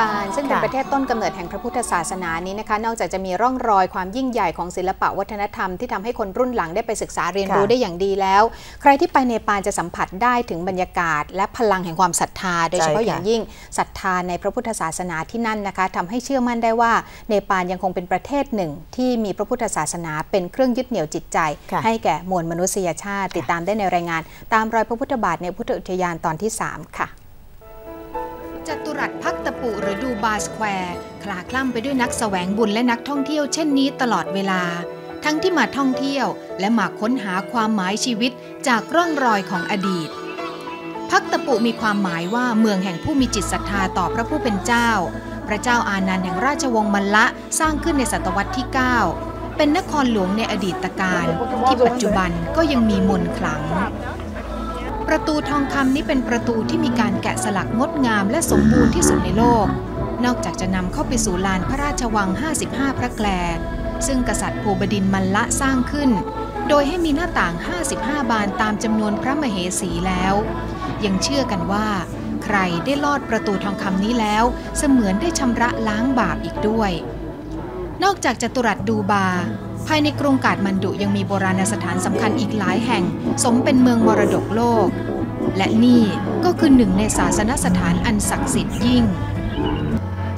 ปาลซึ่งเป็นค่ะประเทศต้นกำเนิดแห่งพระพุทธศาสนานี้นะคะ นอกจากจะมีร่องรอยความยิ่งใหญ่ของศิลปะวัฒนธรรมที่ทำให้คนรุ่นหลังได้ไปศึกษาเรียนรู้ค่ะได้อย่างดีแล้ว ใครที่ไปเนปาลจะสัมผัสได้ถึงบรรยากาศ และพลังแห่งความศรัทธา โดยเฉพาะใช่ค่ะอย่างยิ่งศรัทธาในพระพุทธศาสนาที่นั่นนะคะทำให้เชื่อมั่นได้ว่าเนปาลยังคงเป็นประเทศหนึ่ง ที่มีพระพุทธศาสนาเป็นเครื่องยึดเหนี่ยวจิตใจค่ะให้แก่มวลมนุษยชาติ ติดตามได้ในรายงาน ตามรอยพระพุทธบาทในพุทธอุทยานตอนที่ 3 ค่ะจัตุรัสพักตะ ปุหรือดูบาสแควร์คลาคล่ำไปด้วยนักแสวงบุญและนักท่องเที่ยวเช่นนี้ตลอดเวลา ทั้งที่มาท่องเที่ยวและมาค้นหาความหมายชีวิตจากร่องรอยของอดีต พักตะปุมีความหมายว่าเมืองแห่งผู้มีจิตศรัทธาต่อพระผู้เป็นเจ้า พระเจ้าอานันต์แห่งราชวงศ์มัลละสร้างขึ้นในศตวรรษที่ 9 เป็นนครหลวงในอดีตการ ที่ปัจจุบันก็ยังมีมนต์ขลัง ประตูทองคำนี้เป็นประตูที่มีการแกะสลักงดงามและสมบูรณ์ที่สุดในโลก นอกจากจะนำเข้าไปสู่ลานพระราชวัง 55 พระแกล ซึ่งกษัตริย์ภูบดินมัลละสร้างขึ้น โดยให้มีหน้าต่าง 55 บานตามจำนวนพระมเหสีแล้ว ยังเชื่อกันว่า ใครได้ลอดประตูทองคำนี้แล้ว เสมือนได้ชำระล้างบาปอีกด้วย นอกจากจัตุรัสดูบา ภายในกรุงกาดมันดุยังมีโบราณสถานสำคัญอีกหลายแห่ง สมเป็นเมืองมรดกโลก และนี่ก็คือหนึ่งในศาสนสถานอันศักดิ์สิทธิ์ยิ่ง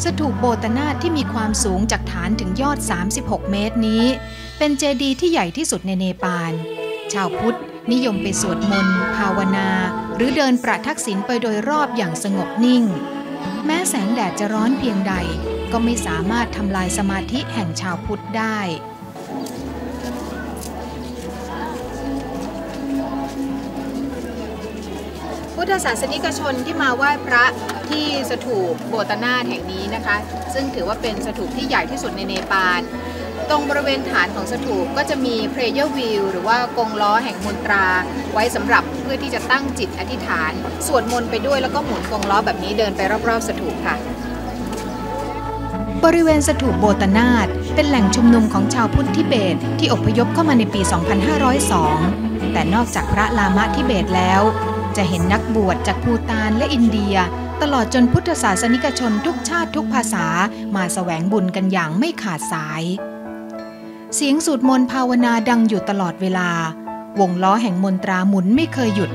สถูปโบตนาถที่มีความสูงจากฐานถึงยอด 36 เมตรนี้ เป็นเจดีย์ที่ใหญ่ที่สุดในเนปาล ชาวพุทธนิยมไปสวดมนต์ ภาวนา หรือเดินประทักษิณไปโดยรอบอย่างสงบนิ่ง แม้แสงแดดจะร้อนเพียงใด ก็ไม่สามารถทำลายสมาธิแห่งชาวพุทธได้ ธศาสนิกชนที่มาไหว้พระที่สถูปโบตนาแห่งนี้นะคะ ซึ่งถือว่าเป็นสถูปที่ใหญ่ที่สุดในเนปาลตรงบริเวณฐานของสถูปก็จะมี prayer wheel หรือว่ากงล้อแห่งมนตรา ไว้สำหรับเพื่อที่จะตั้งจิตอธิษฐาน สวดมนต์ไปด้วยแล้วก็หมุนกงล้อแบบนี้เดินไปรอบๆสถูปค่ะ บริเวณสถูปโบตนาถเป็นแหล่งชุมนุมของชาวพุทธทิเบต ที่อพยพเข้ามาในปี 2502 แต่นอกจากพระลามะทิเบตแล้ว จะเห็นนักบวชจากภูตานและอินเดีย ตลอดจนพุทธศาสนิกชนทุกชาติทุกภาษามาแสวงบุญกันอย่างไม่ขาดสาย เสียงสูตรมนต์ภาวนาดังอยู่ตลอดเวลา วงล้อแห่งมนตราหมุนไม่เคยหยุด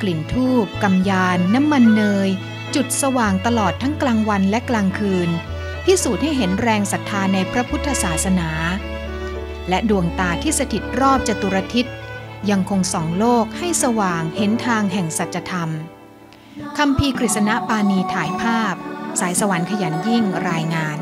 กลิ่นทูบกำยาน น้ำมันเนย จุดสว่างตลอดทั้งกลางวันและกลางคืน พิสูจน์ให้เห็นแรงศรัทธาในพระพุทธศาสนา และดวงตาที่สถิตรอบจตุรทิศ ยังคงส่องโลกให้สว่างเห็นทางแห่งสัจธรรมคำพีร์กฤษณปาณีถ่ายภาพ สายสวรรค์ขยันยิ่งรายงาน